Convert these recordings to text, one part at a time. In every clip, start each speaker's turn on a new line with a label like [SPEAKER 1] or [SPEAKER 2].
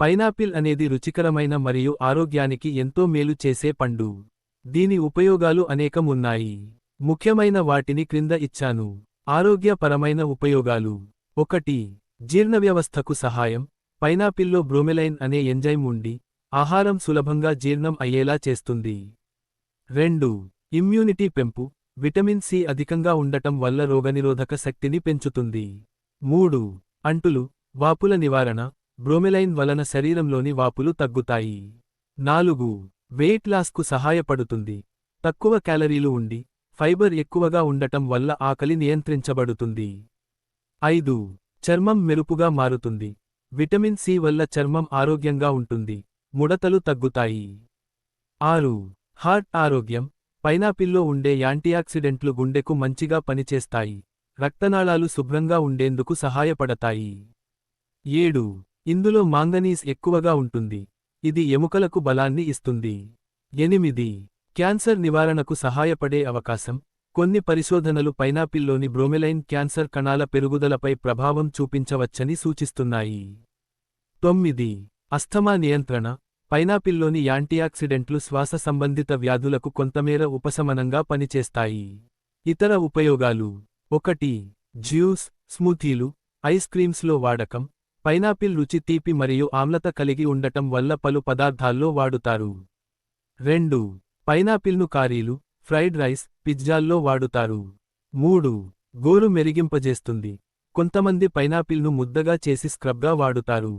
[SPEAKER 1] Pineapple అనేది రుచికరమైన మరియు ఆరోగ్యానికి ఎంతో మేలు చేసే పండు. దీని ఉపయోగాలు అనేకం ఉన్నాయి. ముఖ్యమైన వాటిని క్రింద ఇచ్చాను. ఆరోగ్యపరమైన ఉపయోగాలు. ఒకటి జీర్ణవ్యవస్థకు సహాయం. పైనాపిల్లో బ్రోమెలైన్ అనే ఎంజైమ్ ఉండి ఆహారం సులభంగా జీర్ణం అయ్యేలా చేస్తుంది. రెండు ఇమ్యూనిటీ పెంపు. విటమిన్ సి అధికంగా ఉండటం వల్ల రోగనిరోధక శక్తిని పెంచుతుంది. మూడు అంటులు వాపుల నివారణ. బ్రోమెలైన్ వలన శరీరంలోని వాపులు తగ్గుతాయి. నాలుగు వెయిట్ లాస్కు సహాయపడుతుంది. తక్కువ క్యాలరీలు ఉండి ఫైబర్ ఎక్కువగా ఉండటం వల్ల ఆకలి నియంత్రించబడుతుంది. ఐదు చర్మం మెరుపుగా మారుతుంది. విటమిన్ సి వల్ల చర్మం ఆరోగ్యంగా ఉంటుంది. ముడతలు తగ్గుతాయి. ఆరు హార్ట్ ఆరోగ్యం. పైనాపిల్లో ఉండే యాంటీయాక్సిడెంట్లు గుండెకు మంచిగా పనిచేస్తాయి. రక్తనాళాలు శుభ్రంగా ఉండేందుకు సహాయపడతాయి. ఏడు ఇందులో మాంగనీస్ ఎక్కువగా ఉంటుంది. ఇది ఎముకలకు బలాన్ని ఇస్తుంది. ఎనిమిది. క్యాన్సర్ నివారణకు సహాయపడే అవకాశం. కొన్ని పరిశోధనలు పైనాపిల్లోని బ్రోమెలైన్ క్యాన్సర్ కణాల పెరుగుదలపై ప్రభావం చూపించవచ్చని సూచిస్తున్నాయి. తొమ్మిది. అస్థమా నియంత్రణ. పైనాపిల్లోని యాంటీయాక్సిడెంట్లు శ్వాస సంబంధిత వ్యాధులకు కొంతమేర ఉపశమనంగా పనిచేస్తాయి. ఇతర ఉపయోగాలు. ఒకటి. జ్యూస్ స్మూతీలు ఐస్ క్రీమ్స్లో వాడకం. పైనాపిల్ రుచి తీపి మరియు ఆమ్లత కలిగి ఉండటం వల్ల పలు పదార్థాల్లో వాడుతారు. రెండు. పైనాపిల్ను కారీలు ఫ్రైడ్ రైస్ పిజ్జాల్లో వాడుతారు. మూడు. గోరు మెరిగింపజేస్తుంది. కొంతమంది పైనాపిల్ను ముద్దగా చేసి స్క్రబ్గా వాడుతారు.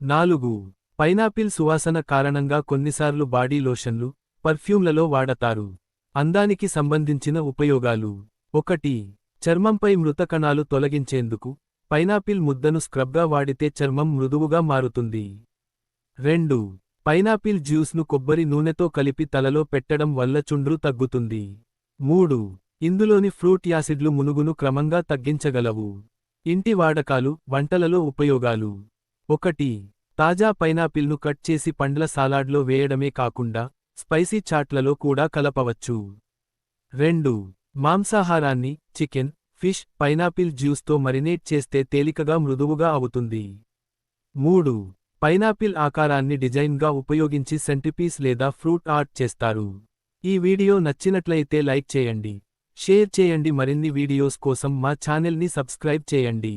[SPEAKER 1] నాలుగు. పైనాపిల్ సువాసన కారణంగా కొన్నిసార్లు బాడీ లోషన్లు పర్ఫ్యూమ్లలో వాడతారు. అందానికి సంబంధించిన ఉపయోగాలు. ఒకటి. చర్మంపై మృతకణాలు తొలగించేందుకు పైనాపిల్ ముద్దను స్క్రబ్గా వాడితే చర్మం మృదువుగా మారుతుంది. రెండు పైనాపిల్ జ్యూస్ను కొబ్బరి నూనెతో కలిపి తలలో పెట్టడం వల్ల చుండ్రు తగ్గుతుంది. మూడు ఇందులోని ఫ్రూట్ యాసిడ్లు మునుగును క్రమంగా తగ్గించగలవు. ఇంటి వాడకాలు వంటలలో ఉపయోగాలు. ఒకటి తాజా పైనాపిల్ను కట్ చేసి పండ్ల సాలాడ్లో వేయడమే కాకుండా స్పైసీ చాట్లలో కూడా కలపవచ్చు. రెండు మాంసాహారాన్ని చికెన్ ఫిష్ పైనాపిల్ జ్యూస్తో మరినేట్ చేస్తే తేలికగా మృదువుగా అవుతుంది. మూడు. పైనాపిల్ ఆకారాన్ని డిజైన్గా ఉపయోగించి సెంటిపీస్ లేదా ఫ్రూట్ ఆర్ట్ చేస్తారు. ఈ వీడియో నచ్చినట్లయితే లైక్ చేయండి. షేర్ చేయండి. మరిన్ని వీడియోస్ కోసం మా ఛానల్ని సబ్స్క్రైబ్ చేయండి.